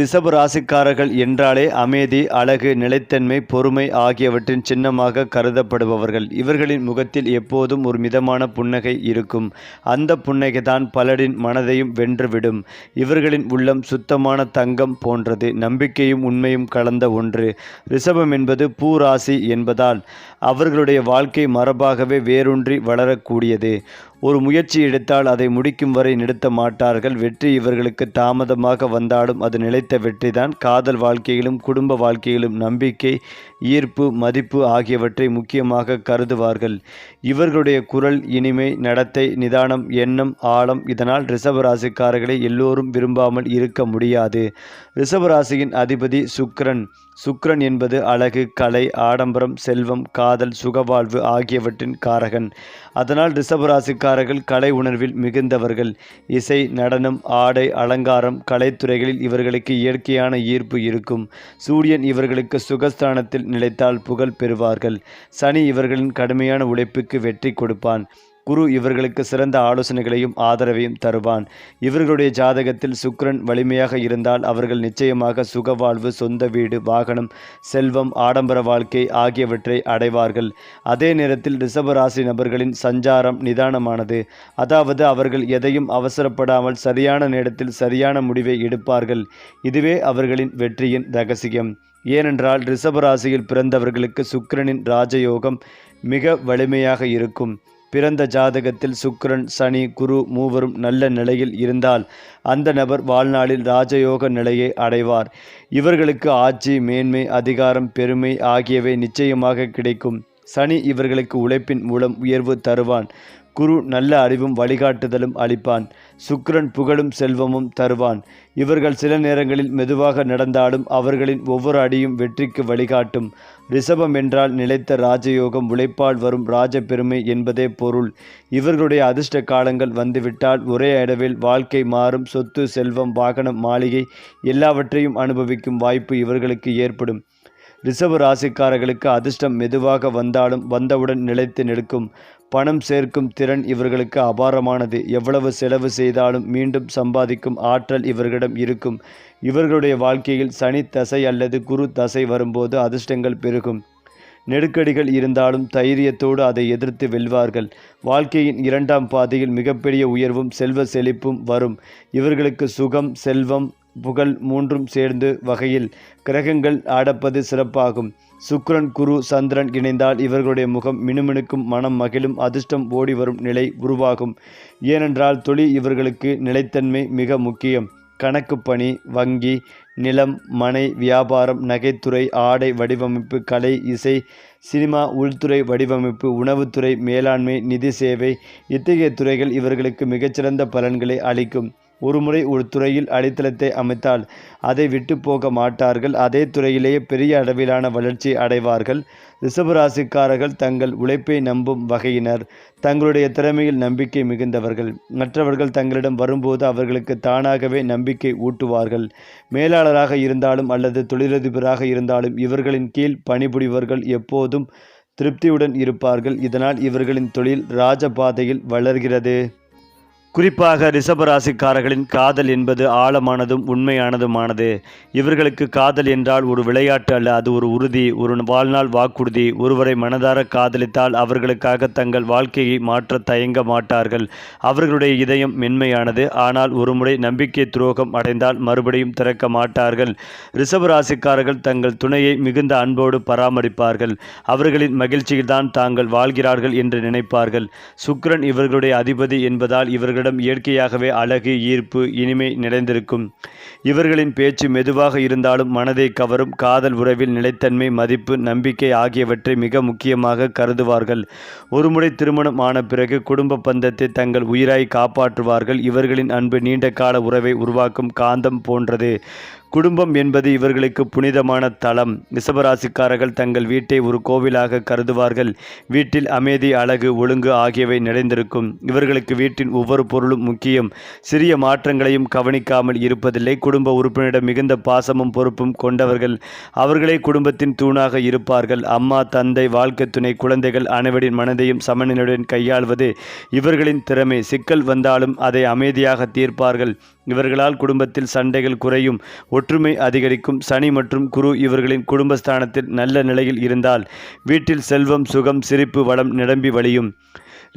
ரிஷப ராசிக்காரர்கள் என்றாலே அமைதி அழகு நிலைத்தன்மை பொறுமை ஆகியவற்றின் சின்னமாக கருதப்படுபவர்கள். இவர்களின் முகத்தில் எப்போதும் ஒரு மிதமான புன்னகை இருக்கும். அந்த புன்னகை தான் பலரின் மனதையும் வென்றுவிடும். இவர்களின் உள்ளம் சுத்தமான தங்கம் போன்றது. நம்பிக்கையும் உண்மையும் கலந்த ஒன்று. ரிஷபம் என்பது பூ ராசி என்பதால் அவர்களுடைய வாழ்க்கை மரபாகவே வேரூன்றி வளரக்கூடியது. ஒரு முயற்சி எடுத்தால் அதை முடிக்கும் வரை நிறுத்த மாட்டார்கள். வெற்றி இவர்களுக்கு தாமதமாக வந்தாலும் அது நிலைத்த வெற்றிதான். காதல் வாழ்க்கையிலும் குடும்ப வாழ்க்கையிலும் நம்பிக்கை ஈர்ப்பு மதிப்பு ஆகியவற்றை முக்கியமாக கருதுவார்கள். இவர்களுடைய குரல் இனிமை நடத்தை நிதானம் எண்ணம் ஆழம் இதனால் ரிஷபராசிக்காரர்களை எல்லோரும் விரும்பாமல் இருக்க முடியாது. ரிஷபராசியின் அதிபதி சுக்ரன் சுக்ரன் என்பது அழகு கலை ஆடம்பரம் செல்வம் காதல் சுகவாழ்வு ஆகியவற்றின் காரகன். அதனால் ரிஷபராசிக்காரர்கள் கலை உணர்வில் மிகுந்தவர்கள். இசை நடனம் ஆடை அலங்காரம் கலைத்துறைகளில் இவர்களுக்கு இயற்கையான ஈர்ப்பு இருக்கும். சூரியன் இவர்களுக்கு சுகஸ்தானத்தில் நிலைத்தால் புகழ் பெறுவார்கள். சனி இவர்களின் கடுமையான உழைப்புக்கு வெற்றி கொடுப்பான். குரு இவர்களுக்கு சிறந்த ஆலோசனைகளையும் ஆதரவையும் தருவான். இவர்களுடைய ஜாதகத்தில் சுக்கிரன் வலிமையாக இருந்தால் அவர்கள் நிச்சயமாக சுகவாழ்வு சொந்த வீடு வாகனம் செல்வம் ஆடம்பர வாழ்க்கை ஆகியவற்றை அடைவார்கள். அதே நேரத்தில் ரிஷபராசி நபர்களின் சஞ்சாரம் நிதானமானது. அதாவது அவர்கள் எதையும் அவசரப்படாமல் சரியான நேரத்தில் சரியான முடிவை எடுப்பார்கள். இதுவே அவர்களின் வெற்றியின் ரகசியம். ஏனென்றால் ரிஷபராசியில் பிறந்தவர்களுக்கு சுக்கிரனின் ராஜயோகம் மிக வலிமையாக இருக்கும். பிறந்த ஜாதகத்தில் சுக்கிரன் சனி குரு மூவரும் நல்ல நிலையில் இருந்தால் அந்த நபர் வாழ்நாளில் ராஜயோக நிலையை அடைவார். இவர்களுக்கு ஆட்சி மேன்மை அதிகாரம் பெருமை ஆகியவை நிச்சயமாக கிடைக்கும். சனி இவர்களுக்கு உழைப்பின் மூலம் உயர்வு தருவான். குரு நல்ல அறிவும் வழிகாட்டுதலும் அளிப்பான். சுக்கிரன் புகழும் செல்வமும் தருவான். இவர்கள் சில நேரங்களில் மெதுவாக நடந்தாலும் அவர்களின் ஒவ்வொரு அடியும் வெற்றிக்கு வழிகாட்டும். ரிஷபம் என்றால் நிலைத்த ராஜயோகம் உழைப்பால் வரும் ராஜ பெருமை என்பதே பொருள். இவர்களுடைய அதிர்ஷ்ட காலங்கள் வந்துவிட்டால் ஒரே இடவில் வாழ்க்கை மாறும் சொத்து செல்வம் வாகனம் மாளிகை எல்லாவற்றையும் அனுபவிக்கும் வாய்ப்பு இவர்களுக்கு ஏற்படும். ரிசர்வ் ராசிக்காரர்களுக்கு அதிர்ஷ்டம் மெதுவாக வந்தாலும் வந்தவுடன் நிலைத்து நிற்கும். பணம் சேர்க்கும் திறன் இவர்களுக்கு அபாரமானது. எவ்வளவு செலவு செய்தாலும் மீண்டும் சம்பாதிக்கும் ஆற்றல் இவர்களிடம் இருக்கும். இவர்களுடைய வாழ்க்கையில் சனி தசை அல்லது குரு தசை வரும்போது அதிர்ஷ்டங்கள் பெருகும். நெருக்கடிகள் இருந்தாலும் தைரியத்தோடு அதை எதிர்த்து வெல்வார்கள். வாழ்க்கையின் இரண்டாம் பாதையில் மிகப்பெரிய உயர்வும் செல்வ செழிப்பும் வரும். இவர்களுக்கு சுகம் செல்வம் புகழ் மூன்றும் சேர்ந்து வகையில் கிரகங்கள் ஆடப்பது சிறப்பாகும். சுக்கிரன் குரு சந்திரன் இணைந்தால் இவர்களுடைய முகம் மினுமினுக்கும் மனம் மகிழும் அதிர்ஷ்டம் ஓடி வரும் நிலை உருவாகும். ஏனென்றால் தொழில் இவர்களுக்கு நிலைத்தன்மை மிக முக்கியம். கணக்கு பணி வங்கி நிலம் மனை வியாபாரம் நகைத்துறை ஆடை வடிவமைப்பு கலை இசை சினிமா உள்துறை வடிவமைப்பு உணவுத்துறை மேலாண்மை நிதி சேவை இத்தகைய துறைகள் இவர்களுக்கு மிகச்சிறந்த பலன்களை அளிக்கும். ஒருமுறை ஒரு துறையில் அடித்தளத்தை அமைத்தால் அதை விட்டு போக மாட்டார்கள். அதே துறையிலேயே பெரிய அளவிலான வளர்ச்சி அடைவார்கள். ரிஷபராசிக்காரர்கள் தங்கள் உழைப்பை நம்பும் வகையினர். தங்களுடைய திறமையில் நம்பிக்கை மிகுந்தவர்கள். மற்றவர்கள் தங்களிடம் வரும்போது அவர்களுக்கு தானாகவே நம்பிக்கை ஊட்டுவார்கள். மேலாளராக இருந்தாலும் அல்லது தொழிலதிபராக இருந்தாலும் இவர்களின் கீழ் பணிபுரிவர்கள் எப்போதும் திருப்தியுடன் இருப்பார்கள். இதனால் இவர்களின் தொழில் ராஜபாதையில் வளர்கிறது. குறிப்பாக ரிஷபராசிக்காரர்களின் காதல் என்பது ஆழமானதும் உண்மையானதுமானது. இவர்களுக்கு காதல் என்றால் ஒரு விளையாட்டு அல்ல அது ஒரு உறுதி ஒரு வாழ்நாள் வாக்குறுதி. ஒருவரை மனதார காதலித்தால் அவர்களுக்காக தங்கள் வாழ்க்கையை மாற்ற தயங்க மாட்டார்கள். அவர்களுடைய இதயம் மென்மையானது ஆனால் ஒருமுறை நம்பிக்கை துரோகம் அடைந்தால் மறுபடியும் திறக்க மாட்டார்கள். ரிஷபராசிக்காரர்கள் தங்கள் துணையை மிகுந்த அன்போடு பராமரிப்பார்கள். அவர்களின் மகிழ்ச்சியில்தான் தாங்கள் வாழ்கிறார்கள் என்று நினைப்பார்கள். சுக்ரன் இவர்களுடைய அதிபதி என்பதால் இவர்கள் இவர்களிடம் இயற்கையாகவே அழகு ஈர்ப்பு இனிமை நிறைந்திருக்கும். இவர்களின் பேச்சு மெதுவாக இருந்தாலும் மனதை கவரும் காதல் உறவில் நிலைத்தன்மை மதிப்பு நம்பிக்கை ஆகியவற்றை மிக முக்கியமாக கருதுவார்கள். ஒருமுறை திருமணம் ஆன பிறகு குடும்ப பந்தத்தை தங்கள் உயிராய் காப்பாற்றுவார்கள். இவர்களின் அன்பு நீண்ட கால உறவை உருவாக்கும் காந்தம் போன்றது. குடும்பம் என்பது இவர்களுக்கு புனிதமான தளம் ரிஷபராசிக்காரர்கள் தங்கள் வீட்டை ஒரு கோவிலாக கருதுவார்கள். வீட்டில் அமைதி அழகு ஒழுங்கு ஆகியவை நிறைந்திருக்கும். இவர்களுக்கு வீட்டின் ஒவ்வொரு பொருளும் முக்கியம். சிறிய மாற்றங்களையும் கவனிக்காமல் இருப்பதில்லை. குடும்ப உறுப்பினரிடம் மிகுந்த பாசமும் பொறுப்பும் கொண்டவர்கள் அவர்களே குடும்பத்தின் தூணாக இருப்பார்கள். அம்மா தந்தை வாழ்க்கை துணை குழந்தைகள் அனைவரின் மனதையும் சமநிலையுடன் கையாள்வது இவர்களின் திறமை. சிக்கல் வந்தாலும் அதை அமைதியாக தீர்ப்பார்கள். இவர்களால் குடும்பத்தில் சண்டைகள் குறையும். ஒற்றுமை அதிகரிக்கும். சனி மற்றும் குரு இவர்களின் குடும்பஸ்தானத்தில் நல்ல நிலையில் இருந்தால் வீட்டில் செல்வம் சுகம் சிரிப்பு வளம் நிரம்பி வழியும்.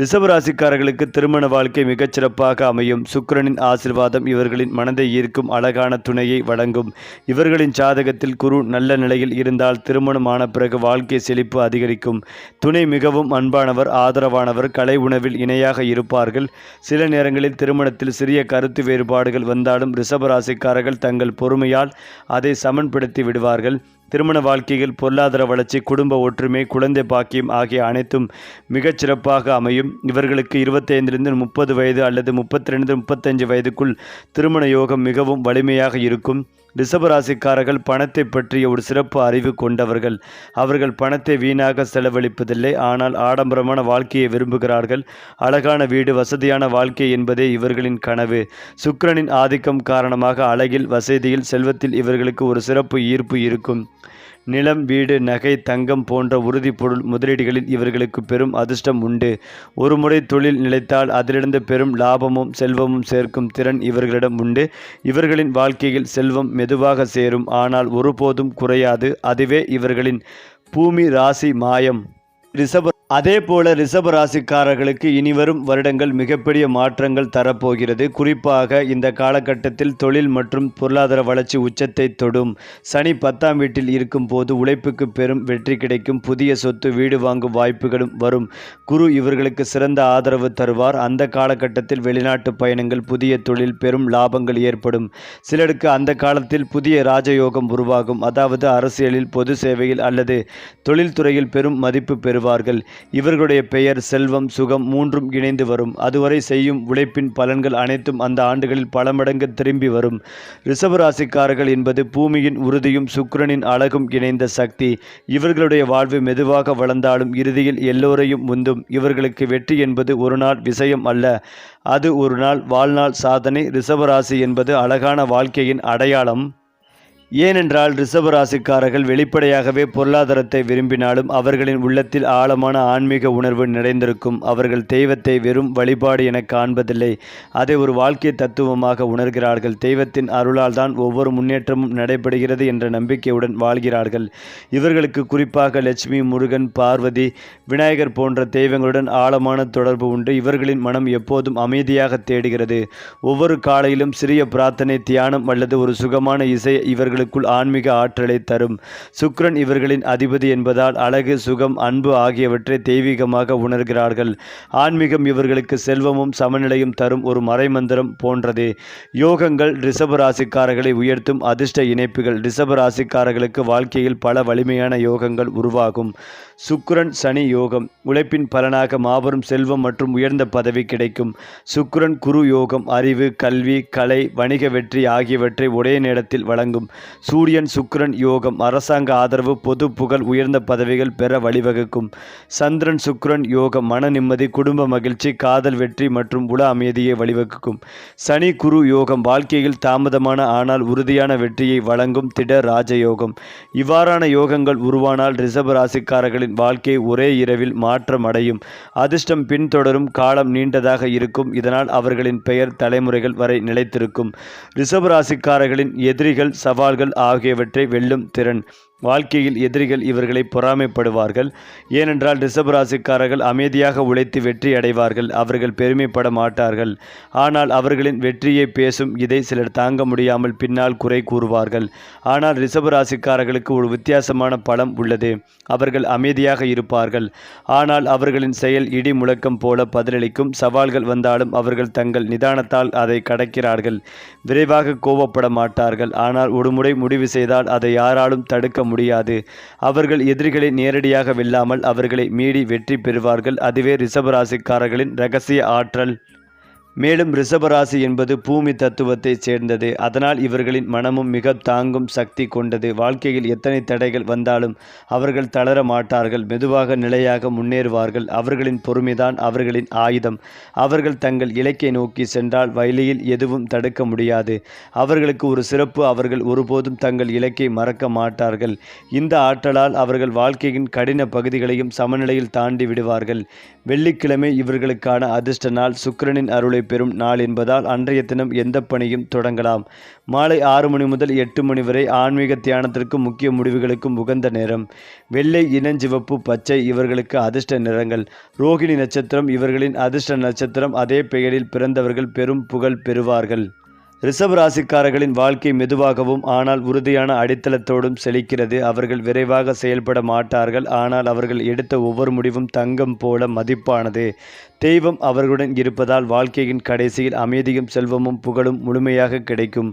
ரிஷபராசிக்காரர்களுக்கு திருமண வாழ்க்கை மிகச்சிறப்பாக அமையும். சுக்கிரனின் ஆசிர்வாதம் இவர்களின் மனதை ஈர்க்கும் அழகான துணையை வழங்கும். இவர்களின் ஜாதகத்தில் குரு நல்ல நிலையில் இருந்தால் திருமணமான பிறகு வாழ்க்கை செழிப்பு அதிகரிக்கும். துணை மிகவும் அன்பானவர் ஆதரவானவர் கலை உணவில் இணையாக இருப்பார்கள். சில நேரங்களில் திருமணத்தில் சிறிய கருத்து வேறுபாடுகள் வந்தாலும் ரிஷபராசிக்காரர்கள் தங்கள் பொறுமையால் அதை சமன்படுத்தி விடுவார்கள். திருமண வாழ்க்கையில் பொருளாதார வளர்ச்சி குடும்ப ஒற்றுமை குழந்தை பாக்கியம் ஆகிய அனைத்தும் மிகச்சிறப்பாக அமையும். இவர்களுக்கு இருபத்தைந்திலிருந்து முப்பது வயது அல்லது முப்பத்தி ரெண்டு முப்பத்தஞ்சு வயதுக்குள் திருமண யோகம் மிகவும் வலிமையாக இருக்கும். ரிஷபராசிக்காரர்கள் பணத்தை பற்றிய ஒரு சிறப்பு அறிவு கொண்டவர்கள். அவர்கள் பணத்தை வீணாக செலவழிப்பதில்லை. ஆனால் ஆடம்பரமான வாழ்க்கையை விரும்புகிறார்கள். அழகான வீடு வசதியான வாழ்க்கை என்பதே இவர்களின் கனவு. சுக்கிரனின் ஆதிக்கம் காரணமாக அழகில் வசதியில் செல்வத்தில் இவர்களுக்கு ஒரு சிறப்பு ஈர்ப்பு இருக்கும். நிலம் வீடு நகை தங்கம் போன்ற உறுதிப்பொருள் முதலீடுகளில் இவர்களுக்கு பெரும் அதிர்ஷ்டம் உண்டு. ஒருமுறை தொழில் நிலைத்தால் அதிலிருந்து பெரும் லாபமும் செல்வமும் சேர்க்கும் திறன் இவர்களிடம் உண்டு. இவர்களின் வாழ்க்கையில் செல்வம் மெதுவாக சேரும். ஆனால் ஒருபோதும் குறையாது. அதுவே இவர்களின் பூமி ராசி மாயம். ரிஷப அதே போல ரிஷப ராசிக்காரர்களுக்கு இனிவரும் வருடங்கள் மிகப்பெரிய மாற்றங்கள் தரப்போகிறது. குறிப்பாக இந்த காலகட்டத்தில் தொழில் மற்றும் பொருளாதார வளர்ச்சி உச்சத்தை தொடும். சனி பத்தாம் வீட்டில் இருக்கும் போது உழைப்புக்கு பெரும் வெற்றி கிடைக்கும். புதிய சொத்து வீடு வாங்கும் வாய்ப்புகளும் வரும். குரு இவர்களுக்கு சிறந்த ஆதரவு தருவார். அந்த காலகட்டத்தில் வெளிநாட்டு பயணங்கள் புதிய தொழில் பெரும் லாபங்கள் ஏற்படும். சிலருக்கு அந்த காலத்தில் புதிய ராஜயோகம் உருவாகும். அதாவது அரசியலில் பொது சேவையில் அல்லது தொழில்துறையில் பெரும் மதிப்பு பெறும் பெறுவார்கள் இவர்களுடைய பெயர் செல்வம் சுகம் மூன்றும் இணைந்து வரும். அதுவரை செய்யும் உழைப்பின் பலன்கள் அனைத்தும் அந்த ஆண்டுகளில் பல மடங்கு திரும்பி வரும். ரிஷபராசிக்காரர்கள் என்பது பூமியின் உறுதியும் சுக்கிரனின் அழகும் இணைந்த சக்தி. இவர்களுடைய வாழ்வு மெதுவாக வளர்ந்தாலும் இறுதியில் எல்லோரையும் முந்தும் இவர்களுக்கு வெற்றி என்பது ஒரு நாள் விஷயம் அல்ல. அது ஒரு நாள் வாழ்நாள் சாதனை. ரிஷபராசி என்பது அழகான வாழ்க்கையின் அடையாளம். ஏனென்றால் ரிஷபராசிக்காரர்கள் வெளிப்படையாகவே பொருளாதாரத்தை விரும்பினாலும் அவர்களின் உள்ளத்தில் ஆழமான ஆன்மீக உணர்வு நிறைந்திருக்கும். அவர்கள் தெய்வத்தை வெறும் வழிபாடு என காண்பதில்லை. அதை ஒரு வாழ்க்கை தத்துவமாக உணர்கிறார்கள். தெய்வத்தின் அருளால் தான் ஒவ்வொரு முன்னேற்றமும் நடைபெறுகிறது என்ற நம்பிக்கையுடன் வாழ்கிறார்கள். இவர்களுக்கு குறிப்பாக லட்சுமி முருகன் பார்வதி விநாயகர் போன்ற தெய்வங்களுடன் ஆழமான தொடர்பு உண்டு. இவர்களின் மனம் எப்போதும் அமைதியாக தேடுகிறது. ஒவ்வொரு காலையிலும் சிறிய பிரார்த்தனை தியானம் அல்லது ஒரு சுகமான இசை இவர்களுக்குள் ஆன்மீக ஆற்றலை தரும். சுக்ரன் இவர்களின் அதிபதி என்பதால் அழகு சுகம் அன்பு ஆகியவற்றை தெய்வீகமாக உணர்கிறார்கள். ஆன்மீகம் இவர்களுக்கு செல்வமும் சமநிலையும் தரும் ஒரு மறைமந்திரம் போன்றதே. யோகங்கள் ரிஷப ராசிக்காரர்களை உயர்த்தும் அதிர்ஷ்ட இணைப்புகள். ரிஷப ராசிக்காரர்களுக்கு வாழ்க்கையில் பல வலிமையான யோகங்கள் உருவாகும். சுக்கிரன் சனி யோகம். உழைப்பின் பலனாக மாபெரும் செல்வம் மற்றும் உயர்ந்த பதவி கிடைக்கும். சுக்கிரன் குரு யோகம் அறிவு கல்வி கலை வணிக வெற்றி ஆகியவற்றை ஒரே நேரத்தில் வழங்கும். சூரியன் சுக்கிரன் யோகம் அரசாங்க ஆதரவு பொது புகழ் உயர்ந்த பதவிகள் பெற வழிவகுக்கும். சந்திரன் சுக்கிரன் யோகம் மன நிம்மதி குடும்ப மகிழ்ச்சி காதல் வெற்றி மற்றும் உல அமைதியை வழிவகுக்கும். சனி குரு யோகம் வாழ்க்கையில் தாமதமான ஆனால் உறுதியான வெற்றியை வழங்கும் திட ராஜயோகம். இவ்வாறான யோகங்கள் உருவானால் ராசிக்காரர்கள் ராசிக்காரர்களின் வாழ்க்கை ஒரே இரவில் மாற்றம் அடையும் அதிர்ஷ்டம் பின்தொடரும் காலம் நீண்டதாக இருக்கும். இதனால் அவர்களின் பெயர் தலைமுறைகள் வரை நிலைத்திருக்கும். ரிசர்வ் ராசிக்காரர்களின் எதிரிகள் சவால்கள் ஆகியவற்றை வெல்லும் திறன். வாழ்க்கையில் எதிரிகள் இவர்களை பொறாமைப்படுவார்கள். ஏனென்றால் ரிஷபராசிக்காரர்கள் அமைதியாக உழைத்து வெற்றி அடைவார்கள். அவர்கள் பெருமைப்பட மாட்டார்கள். ஆனால் அவர்களின் வெற்றியை பேசும் இதை சிலர் தாங்க முடியாமல் பின்னால் குறை கூறுவார்கள். ஆனால் ரிஷபராசிக்காரர்களுக்கு ஒரு வித்தியாசமான பலம் உள்ளது. அவர்கள் அமைதியாக இருப்பார்கள். ஆனால் அவர்களின் செயல் இடி முழக்கம் போல பதிலளிக்கும் சவால்கள் வந்தாலும் அவர்கள் தங்கள் நிதானத்தால் அதை கடக்கிறார்கள். விரைவாக கோபப்பட மாட்டார்கள். ஆனால் ஒருமுறை முடிவு செய்தால் அதை யாராலும் தடுக்க முடியாது. அவர்கள் எதிரிகளை நேரடியாக வெல்லாமல் அவர்களை மீறி வெற்றி பெறுவார்கள். அதுவே ரிஷபராசிக்காரர்களின் ரகசிய ஆற்றல். மேலும் ரிஷபராசி என்பது பூமி தத்துவத்தைச் சேர்ந்தது. அதனால் இவர்களின் மனமும் மிக தாங்கும் சக்தி கொண்டது. வாழ்க்கையில் எத்தனை தடைகள் வந்தாலும் அவர்கள் தளர மாட்டார்கள். மெதுவாக நிலையாக முன்னேறுவார்கள். அவர்களின் பொறுமைதான் அவர்களின் ஆயுதம். அவர்கள் தங்கள் இலக்கை நோக்கி சென்றால் வயலியில் எதுவும் தடுக்க முடியாது. அவர்களுக்கு ஒரு சிறப்பு. அவர்கள் ஒருபோதும் தங்கள் இலக்கை மறக்க மாட்டார்கள். இந்த ஆற்றலால் அவர்கள் வாழ்க்கையின் கடின பகுதிகளையும் சமநிலையில் தாண்டி விடுவார்கள். வெள்ளிக்கிழமை இவர்களுக்கான அதிர்ஷ்ட நாள். சுக்கிரனின் அருளை பெறும் நாள் என்பதால் அன்றைய தினம் எந்த பணியும் தொடங்கலாம். மாலை ஆறு மணி முதல் எட்டு மணி வரை ஆன்மீக தியானத்திற்கும் முக்கிய முடிவுகளுக்கும் உகந்த நேரம். வெள்ளை இளஞ்சிவப்பு பச்சை இவர்களுக்கு அதிர்ஷ்ட நிறங்கள். ரோகிணி நட்சத்திரம் இவர்களின் அதிர்ஷ்ட நட்சத்திரம். அதே பெயரில் பிறந்தவர்கள் பெரும் புகழ் பெறுவார்கள். ரிஷப ராசிக்காரர்களின் வாழ்க்கை மெதுவாகவும் ஆனால் உறுதியான அடித்தளத்தோடும் செழிக்கிறது. அவர்கள் விரைவாக செயல்பட மாட்டார்கள். ஆனால் அவர்கள் எடுத்த ஒவ்வொரு முடிவும் தங்கம் போல மதிப்பானது. தெய்வம் அவர்களுடன் இருப்பதால் வாழ்க்கையின் கடைசியில் அமைதியும் செல்வமும் புகழும் முழுமையாக கிடைக்கும்.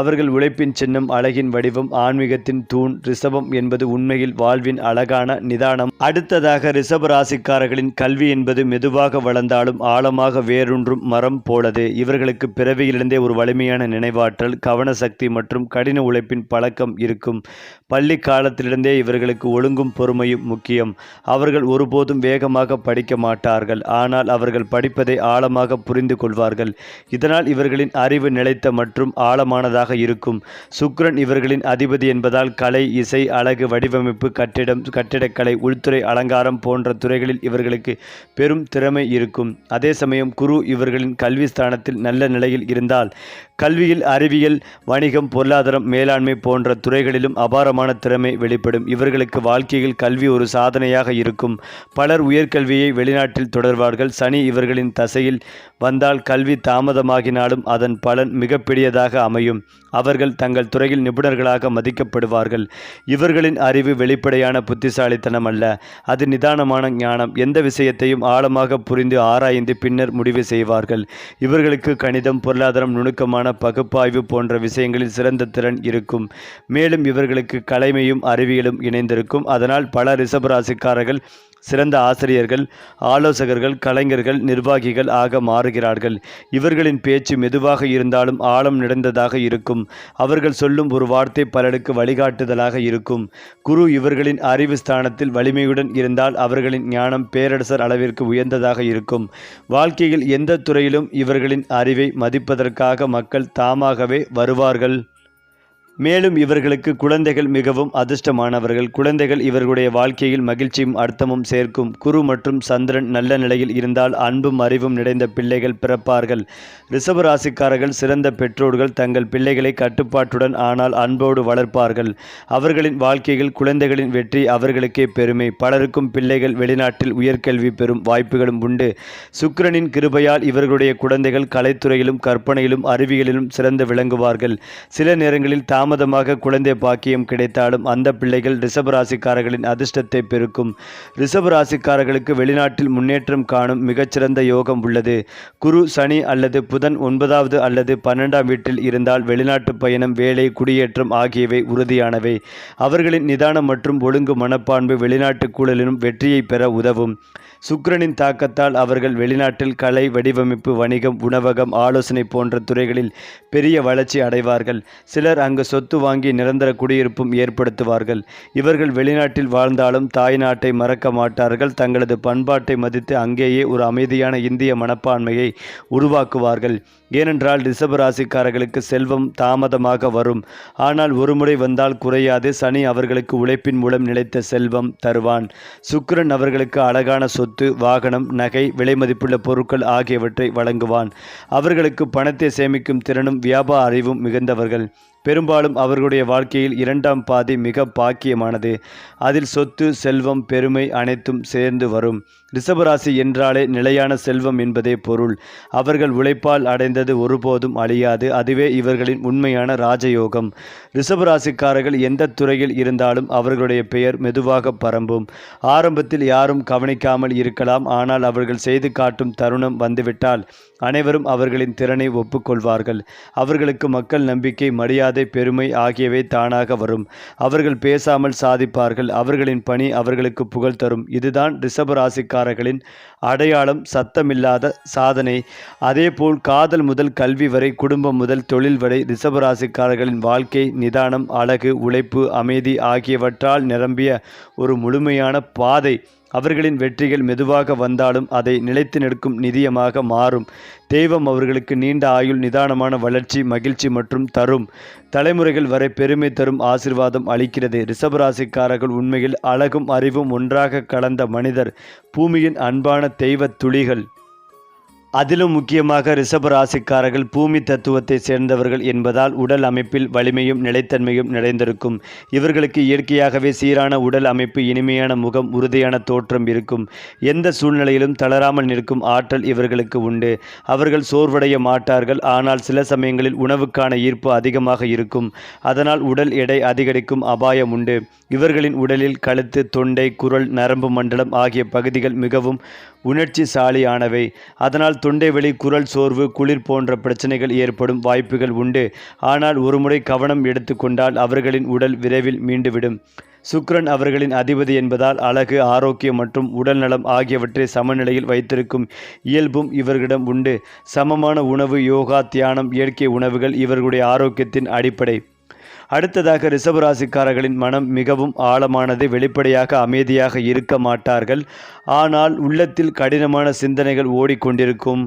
அவர்கள் உழைப்பின் சின்னம் அழகின் வடிவம் ஆன்மீகத்தின் தூண் ரிஷபம் என்பது உண்மையில் வாழ்வின் அழகான நிதானம். அடுத்ததாக ரிஷப ராசிக்காரர்களின் கல்வி என்பது மெதுவாக வளர்ந்தாலும் ஆழமாக வேரூன்றும் மரம் போலது. இவர்களுக்கு பிறவியிலிருந்தே ஒரு வலிமையான நினைவாற்றல் கவனசக்தி மற்றும் கடின உழைப்பின் பழக்கம் இருக்கும். பள்ளி காலத்திலிருந்தே இவர்களுக்கு ஒழுங்கும் பொறுமையும் முக்கியம். அவர்கள் ஒருபோதும் வேகமாக படிக்க மாட்டார்கள். ஆனால் அவர்கள் படிப்பதை ஆழமாக புரிந்து கொள்வார்கள். இதனால் இவர்களின் அறிவு நிலைத்த மற்றும் ஆழமானதாக இருக்கும். சுக்ரன் இவர்களின் அதிபதி என்பதால் கலை இசை அழகு வடிவமைப்பு கட்டிடம் கட்டிடக்கலை உள்துறை அலங்காரம் போன்ற துறைகளில் இவர்களுக்கு பெரும் திறமை இருக்கும். அதே சமயம் குரு இவர்களின் கல்வி ஸ்தானத்தில் நல்ல நிலையில் இருந்தால் கல்வியில் அறிவியல் வணிகம் பொருளாதாரம் மேலாண்மை போன்ற துறைகளிலும் அபாரமான திறமை வெளிப்படும். இவர்களுக்கு வாழ்க்கையில் கல்வி ஒரு சாதனையாக இருக்கும். பலர் உயர்கல்வியை வெளிநாட்டில் தொடர்வார்கள். சனி இவர்களின் தசையில் வந்தால் கல்வி தாமதமாகினாலும் அதன் பலன் மிகப்பெரியதாக அமையும். அவர்கள் தங்கள் துறையில் நிபுணர்களாக மதிக்கப்படுவார்கள். இவர்களின் அறிவு வெளிப்படையான புத்திசாலித்தனம் அல்ல. அது நிதானமான ஞானம். எந்த விஷயத்தையும் ஆழமாக புரிந்து ஆராய்ந்து பின்னர் முடிவு செய்வார்கள். இவர்களுக்கு கணிதம் பொருளாதாரம் நுணுக்கமான பகுப்பாய்வு போன்ற விஷயங்களில் சிறந்த திறன் இருக்கும். மேலும் இவர்களுக்கு கலைமையும் அறிவியலும் இணைந்திருக்கும். அதனால் பல ரிஷபராசிக்காரர்கள் சிறந்த ஆசிரியர்கள் ஆலோசகர்கள் கலைஞர்கள் நிர்வாகிகள் ஆக மாறுகிறார்கள். இவர்களின் பேச்சு மெதுவாக இருந்தாலும் ஆழம் நிறைந்ததாக இருக்கும். அவர்கள் சொல்லும் ஒரு வார்த்தை பலருக்கு வழிகாட்டுதலாக இருக்கும். குரு இவர்களின் அறிவு ஸ்தானத்தில் வலிமையுடன் இருந்தால் அவர்களின் ஞானம் பேரரசர் அளவிற்கு உயர்ந்ததாக இருக்கும். வாழ்க்கையில் எந்த துறையிலும் இவர்களின் அறிவை மதிப்பதற்காக மக்கள் தாமாகவே வருவார்கள். மேலும் இவர்களுக்கு குழந்தைகள் மிகவும் அதிர்ஷ்டமானவர்கள். குழந்தைகள் இவர்களுடைய வாழ்க்கையில் மகிழ்ச்சியும் அர்த்தமும் சேர்க்கும். குரு மற்றும் சந்திரன் நல்ல நிலையில் இருந்தால் அன்பும் அறிவும் நிறைந்த பிள்ளைகள் பிறப்பார்கள். ரிஷபராசிக்காரர்கள் சிறந்த பெற்றோர்கள் தங்கள் பிள்ளைகளை கட்டுப்பாட்டுடன் ஆனால் அன்போடு வளர்ப்பார்கள். அவர்களின் வாழ்க்கையில் குழந்தைகளின் வெற்றி அவர்களுக்கே பெருமை. பலருக்கும் பிள்ளைகள் வெளிநாட்டில் உயர்கல்வி பெறும் வாய்ப்புகளும் உண்டு. சுக்கிரனின் கிருபையால் இவர்களுடைய குழந்தைகள் கலைத்துறையிலும் கற்பனையிலும் அறிவியலிலும் சிறந்து விளங்குவார்கள். சில நேரங்களில் தாமதமாக குழந்தை பாக்கியம் கிடைத்தாலும் அந்த பிள்ளைகள் ரிஷபராசிக்காரர்களின் அதிர்ஷ்டத்தை பெருக்கும். ரிஷபராசிக்காரர்களுக்கு வெளிநாட்டில் முன்னேற்றம் காணும் மிகச்சிறந்த யோகம் உள்ளது. குரு சனி அல்லது புதன் ஒன்பதாவது அல்லது பன்னெண்டாம் வீட்டில் இருந்தால் வெளிநாட்டு பயணம் வேலை குடியேற்றம் ஆகியவை உறுதியானவை. அவர்களின் நிதானம் மற்றும் ஒழுங்கு மனப்பான்பு வெளிநாட்டு கூழலிலும் வெற்றியை பெற உதவும். சுக்கிரனின் தாக்கத்தால் அவர்கள் வெளிநாட்டில் கலை வடிவமைப்பு வணிகம் உணவகம் ஆலோசனை போன்ற துறைகளில் பெரிய வளர்ச்சி அடைவார்கள். சிலர் அங்கு சொத்து வாங்கி நிரந்தர குடியிருப்பும் ஏற்படுத்துவார்கள். இவர்கள் வெளிநாட்டில் வாழ்ந்தாலும் தாய் நாட்டை மறக்க மாட்டார்கள். தங்களது பண்பாட்டை மதித்து அங்கேயே ஒரு அமைதியான இந்திய மனப்பான்மையை உருவாக்குவார்கள். ஏனென்றால் ரிஷபராசிக்காரர்களுக்கு செல்வம் தாமதமாக வரும். ஆனால் ஒருமுறை வந்தால் குறையாது. சனி அவர்களுக்கு உழைப்பின் மூலம் நிலைத்த செல்வம் தருவான். சுக்கிரன் அவர்களுக்கு அழகான சொத்து வாகனம் நகை விலைமதிப்புள்ள பொருட்கள் ஆகியவற்றை வழங்குவான். அவர்களுக்கு பணத்தை சேமிக்கும் திறனும் வியாபார அறிவும் மிகுந்தவர்கள். பெரும்பாலும் அவர்களுடைய வாழ்க்கையில் இரண்டாம் பாதி மிக பாக்கியமானது. அதில் சொத்து செல்வம் பெருமை அனைத்தும் சேர்ந்து வரும். ரிஷபராசி என்றாலே நிலையான செல்வம் என்பதே பொருள். அவர்கள் உழைப்பால் அடைந்தது ஒருபோதும் அழியாது. அதுவே இவர்களின் உண்மையான ராஜயோகம். ரிஷபராசிக்காரர்கள் எந்த துறையில் இருந்தாலும் அவர்களுடைய பெயர் மெதுவாக பரம்பும். ஆரம்பத்தில் யாரும் கவனிக்காமல் இருக்கலாம். ஆனால் அவர்கள் செய்து காட்டும் தருணம் வந்துவிட்டால் அனைவரும் அவர்களின் திறனை ஒப்புக்கொள்வார்கள். அவர்களுக்கு மக்கள் நம்பிக்கை மரியாதை பெருமை ஆகியவை தானாக வரும். அவர்கள் பேசாமல் சாதிப்பார்கள். அவர்களின் பணி அவர்களுக்கு புகழ் தரும். இதுதான் ரிஷப ராசிக்காரர்களின் அடையாளம் சத்தமில்லாத சாதனை. அதேபோல் காதல் முதல் கல்வி வரை குடும்பம் முதல் தொழில் வரை ரிஷப ராசிக்காரர்களின் வாழ்க்கை நிதானம் அழகு உழைப்பு அமைதி ஆகியவற்றால் நிரம்பிய ஒரு முழுமையான பாதை. அவர்களின் வெற்றிகள் மெதுவாக வந்தாலும் அதை நிலைத்து நிற்கும் நிதியமாக மாறும். தெய்வம் அவர்களுக்கு நீண்ட ஆயுள் நிதானமான வளர்ச்சி மகிழ்ச்சி மற்றும் தரும். தலைமுறைகள் வரை பெருமை தரும் ஆசிர்வாதம் அளிக்கிறது. ரிஷபராசிக்காரர்கள் உண்மையில் அழகும் அறிவும் ஒன்றாக கலந்த மனிதர். பூமியின் அன்பான தெய்வ துளிகள். அதிலும் முக்கியமாக ரிஷப ராசிக்காரர்கள் பூமி தத்துவத்தை சேர்ந்தவர்கள் என்பதால் உடல் அமைப்பில் வலிமையும் நிலைத்தன்மையும் நிறைந்திருக்கும். இவர்களுக்கு இயற்கையாகவே சீரான உடல் அமைப்பு இனிமையான முகம் உறுதியான தோற்றம் இருக்கும். எந்த சூழ்நிலையிலும் தளராமல் நிற்கும் ஆற்றல் இவர்களுக்கு உண்டு. அவர்கள் சோர்வடைய மாட்டார்கள் ஆனால் சில சமயங்களில் உணவுக்கான ஈர்ப்பு அதிகமாக இருக்கும். அதனால் உடல் எடை அதிகரிக்கும் அபாயம் உண்டு. இவர்களின் உடலில் கழுத்து தொண்டை குரல் நரம்பு மண்டலம் ஆகிய பகுதிகள் மிகவும் உணர்ச்சிசாலியானவை. அதனால் தொண்டை வலி குரல் சோர்வு குளிர் போன்ற பிரச்சனைகள் ஏற்படும் வாய்ப்புகள் உண்டு. ஆனால் ஒருமுறை கவனம் எடுத்துக்கொண்டால் அவர்களின் உடல் விரைவில் மீண்டுவிடும். சுக்ரன் அவர்களின் அதிபதி என்பதால் அழகு ஆரோக்கியம் மற்றும் உடல் நலம் ஆகியவற்றை சமநிலையில் வைத்திருக்கும் இயல்பும் இவர்களிடம் உண்டு. சமமான உணவு யோகா தியானம் இயற்கை உணவுகள் இவர்களுடைய ஆரோக்கியத்தின் அடிப்படை. அடுத்ததாக ரிஷபராசிக்காரர்களின் மனம் மிகவும் ஆழமானது வெளிப்படையாக அமைதியாக இருக்க மாட்டார்கள். ஆனால் உள்ளத்தில் கடினமான சிந்தனைகள் ஓடிக்கொண்டிருக்கும்.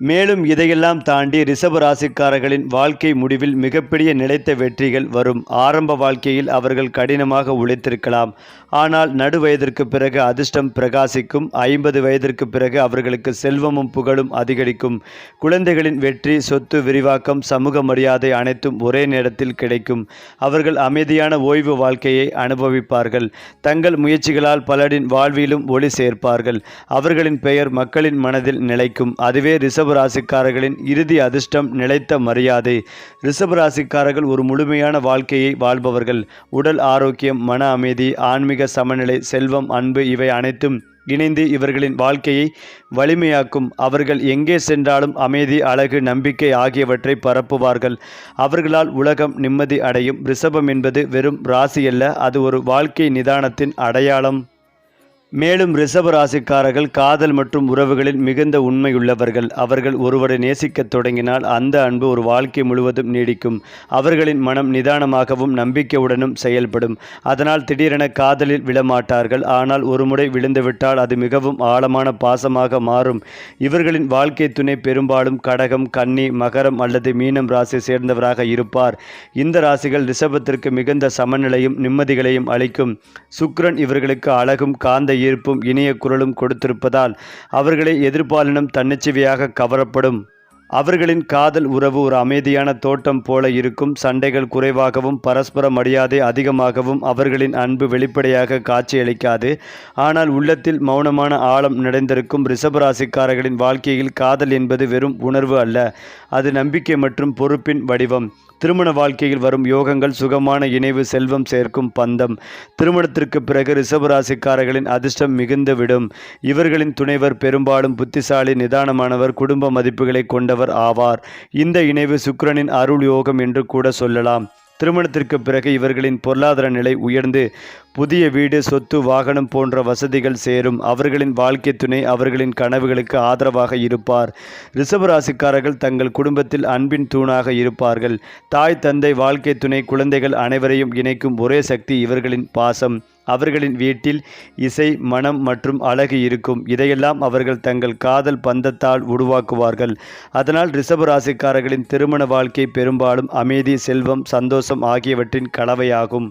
மேலும் இதையெல்லாம் தாண்டி ரிஷப ராசிக்காரர்களின் வாழ்க்கை முடிவில் மிகப்பெரிய நிலைத்த வெற்றிகள் வரும். ஆரம்ப வாழ்க்கையில் அவர்கள் கடினமாக உழைத்திருக்கலாம். ஆனால் நடு வயதிற்கு பிறகு அதிர்ஷ்டம் பிரகாசிக்கும். ஐம்பது வயதிற்கு பிறகு அவர்களுக்கு செல்வமும் புகழும் அதிகரிக்கும். குழந்தைகளின் வெற்றி சொத்து விரிவாக்கம் சமூக மரியாதை அனைத்தும் ஒரே நேரத்தில் கிடைக்கும். அவர்கள் அமைதியான ஓய்வு வாழ்க்கையை அனுபவிப்பார்கள். தங்கள் முயற்சிகளால் பலரின் வாழ்விலும் ஒளி சேர்ப்பார்கள். அவர்களின் பெயர் மக்களின் மனதில் நிலைக்கும். அதுவே ரிசர்வ் ராசிக்காரர்களின் இறுதி அதிர்ஷ்டம் நிலைத்த மரியாதை. ரிசர்வ் ராசிக்காரர்கள் ஒரு முழுமையான வாழ்க்கையை வாழ்பவர்கள். உடல் ஆரோக்கியம் மன அமைதி ஆன்மீக சமநிலை செல்வம் அன்பு இவை அனைத்தும் இணைந்து இவர்களின் வாழ்க்கையை வலிமையாக்கும். அவர்கள் எங்கே சென்றாலும் அமைதி அழகு நம்பிக்கை ஆகியவற்றை பரப்புவார்கள். அவர்களால் உலகம் நிம்மதி அடையும். ரிஷபம் என்பது வெறும் ராசி அல்ல அது ஒரு வாழ்க்கை நிதானத்தின் அடையாளம். மேலும் ரிஷப ராசிக்காரர்கள் காதல் மற்றும் உறவுகளில் மிகுந்த உண்மையுள்ளவர்கள் அவர்கள் ஒருவரை நேசிக்கத் தொடங்கினால் அந்த அன்பு ஒரு வாழ்க்கை முழுவதும் நீடிக்கும். அவர்களின் மனம் நிதானமாகவும் நம்பிக்கையுடனும் செயல்படும். அதனால் திடீரென காதலில் விழமாட்டார்கள். ஆனால் ஒருமுறை விழுந்துவிட்டால் அது மிகவும் ஆழமான பாசமாக மாறும். இவர்களின் வாழ்க்கை துணை பெரும்பாலும் கடகம் கன்னி மகரம் அல்லது மீனம் ராசி சேர்ந்தவராக இருப்பார். இந்த ராசிகள் ரிஷபத்திற்கு மிகுந்த சமநிலையும் நிம்மதிகளையும் அளிக்கும். சுக்ரன் இவர்களுக்கு அழகும் காந்த ஈர்ப்பும் இனிய குரலும் கொடுத்திருப்பதால் அவர்களை எதிர்பாலினம் தன்னிச்சையாக கவரப்படும். அவர்களின் காதல் உறவு ஒரு அமைதியான தோட்டம் போல இருக்கும். சண்டைகள் குறைவாகவும் பரஸ்பர மரியாதை அதிகமாகவும் அவர்களின் அன்பு வெளிப்படையாக காட்சியளிக்காது. ஆனால் உள்ளத்தில் மௌனமான ஆழம் நிறைந்திருக்கும் ரிஷபராசிக்காரர்களின் வாழ்க்கையில் காதல் என்பது வெறும் உணர்வு அல்ல அது நம்பிக்கை மற்றும் பொறுப்பின் வடிவம். திருமண வாழ்க்கையில் வரும் யோகங்கள் சுகமான இணைவு செல்வம் சேர்க்கும் பந்தம். திருமணத்திற்கு பிறகு ரிஷபராசிக்காரர்களின் அதிர்ஷ்டம் மிகுந்து விடும் இவர்களின் துணைவர் பெரும்பாலும் புத்திசாலி நிதானமானவர் குடும்ப மதிப்புகளை கொண்டவர் ஆவார். இந்த இணைவு சுக்கிரனின் அருள் யோகம் என்று கூட சொல்லலாம். திருமணத்திற்கு பிறகு இவர்களின் பொருளாதார நிலை உயர்ந்து புதிய வீடு சொத்து வாகனம் போன்ற வசதிகள் சேரும். அவர்களின் வாழ்க்கை துணை அவர்களின் கனவுகளுக்கு ஆதரவாக இருப்பார். ரிஷபராசிக்காரர்கள் தங்கள் குடும்பத்தில் அன்பின் தூணாக இருப்பார்கள். தாய் தந்தை வாழ்க்கை துணை குழந்தைகள் அனைவரையும் இணைக்கும் ஒரே சக்தி இவர்களின் பாசம். அவர்களின் வீட்டில் இசை மனம் மற்றும் அழகு இருக்கும். இதையெல்லாம் அவர்கள் தங்கள் காதல் பந்தத்தால் உருவாக்குவார்கள். அதனால் ரிஷபராசிக்காரர்களின் திருமண வாழ்க்கை பெரும்பாலும் அமைதி செல்வம் சந்தோஷம் ஆகியவற்றின் கலவையாகும்.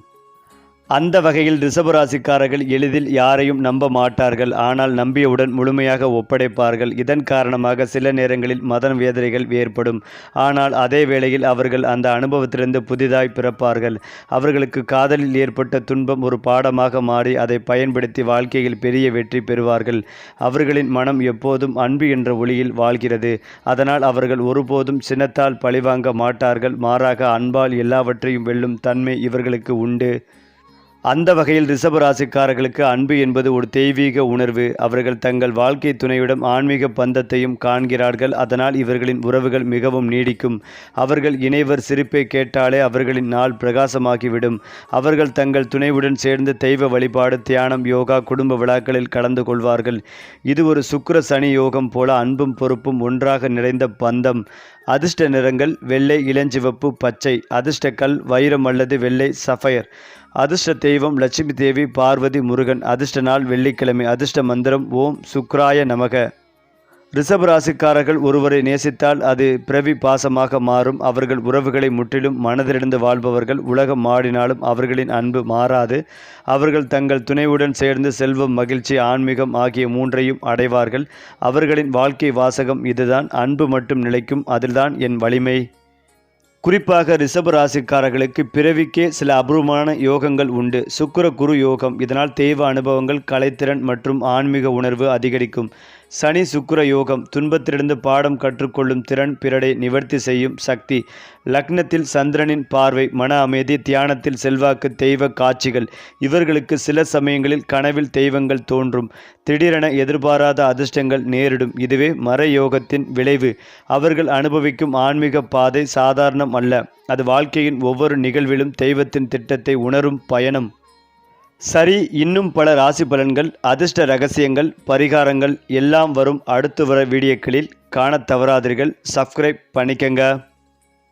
அந்த வகையில் ரிஷபராசிக்காரர்கள் எளிதில் யாரையும் நம்ப மாட்டார்கள். ஆனால் நம்பியவுடன் முழுமையாக ஒப்படைப்பார்கள். இதன் காரணமாக சில நேரங்களில் மத வேதனைகள் ஏற்படும். ஆனால் அதே வேளையில் அவர்கள் அந்த அனுபவத்திலிருந்து புதிதாய் பிறப்பார்கள். அவர்களுக்கு காதலில் ஏற்பட்ட துன்பம் ஒரு பாடமாக மாறி அதை பயன்படுத்தி வாழ்க்கையில் பெரிய வெற்றி பெறுவார்கள். அவர்களின் மனம் எப்போதும் அன்பு என்ற ஒளியில் வாழ்கிறது. அதனால் அவர்கள் ஒருபோதும் சினத்தால் பழிவாங்க மாட்டார்கள். மாறாக அன்பால் எல்லாவற்றையும் வெல்லும் தன்மை இவர்களுக்கு உண்டு. அந்த வகையில் ரிஷப ராசிக்காரர்களுக்கு அன்பு என்பது ஒரு தெய்வீக உணர்வு. அவர்கள் தங்கள் வாழ்க்கை துணையிடம் ஆன்மீக பந்தத்தையும் காண்கிறார்கள். அதனால் இவர்களின் உறவுகள் மிகவும் நீடிக்கும். அவர்கள் இணைவர் சிரிப்பை கேட்டாலே அவர்களின் நாள் பிரகாசமாகிவிடும். அவர்கள் தங்கள் துணைவுடன் சேர்ந்து தெய்வ வழிபாடு தியானம் யோகா குடும்ப விழாக்களில் கலந்து கொள்வார்கள். இது ஒரு சுக்கர சனி யோகம் போல அன்பும் பொறுப்பும் ஒன்றாக நிறைந்த பந்தம். அதிர்ஷ்ட நிறங்கள் வெள்ளை இளஞ்சிவப்பு பச்சை. அதிர்ஷ்ட கல் வைரம் அல்லது வெள்ளை சஃபயர். அதிர்ஷ்ட தெய்வம் லட்சுமி தேவி பார்வதி முருகன் அதிர்ஷ்ட நாள் வெள்ளிக்கிழமை அதிர்ஷ்ட மந்திரம் ஓம் சுக்ராய நமக. ரிஷபராசிக்காரர்கள் ஒருவரை நேசித்தால் அது பிறவி பாசமாக மாறும். அவர்கள் உறவுகளை முற்றிலும் மனதிலிருந்து வாழ்பவர்கள். உலகம் மாடினாலும் அவர்களின் அன்பு மாறாது. அவர்கள் தங்கள் துணைவுடன் சேர்ந்து செல்வம் மகிழ்ச்சி ஆன்மீகம் ஆகிய மூன்றையும் அடைவார்கள். அவர்களின் வாழ்க்கை வாசகம் இதுதான். அன்பு மட்டும் நிலைக்கும். அதில்தான் என் வலிமை. குறிப்பாக ரிஷப ராசிக்காரர்களுக்கு பிறவிக்கே சில அபூர்வமான யோகங்கள் உண்டு. சுக்கிர குரு யோகம் இதனால் தெய்வ அனுபவங்கள் கலைத்திறன் மற்றும் ஆன்மீக உணர்வு அதிகரிக்கும். சனி சுக்கிர யோகம் துன்பத்திலிருந்து பாடம் கற்றுக்கொள்ளும் திறன் பிறடை நிவர்த்தி செய்யும் சக்தி. லக்னத்தில் சந்திரனின் பார்வை மன அமைதி தியானத்தில் செல்வாக்கு தெய்வ காட்சிகள். இவர்களுக்கு சில சமயங்களில் கனவில் தெய்வங்கள் தோன்றும். திடீரென எதிர்பாராத அதிர்ஷ்டங்கள் நேரிடும். இதுவே மர யோகத்தின் விளைவு. அவர்கள் அனுபவிக்கும் ஆன்மீக பாதை சாதாரணம் அல்ல. அது வாழ்க்கையின் ஒவ்வொரு நிகழ்விலும் தெய்வத்தின் திட்டத்தை உணரும் பயணம். சரி இன்னும் பல ராசி பலன்கள் அதிர்ஷ்ட ரகசியங்கள் பரிகாரங்கள் எல்லாம் வரும் அடுத்து வர வீடியோக்களில் காண தவறாதீர்கள். சப்ஸ்கிரைப் பண்ணிக்கங்க.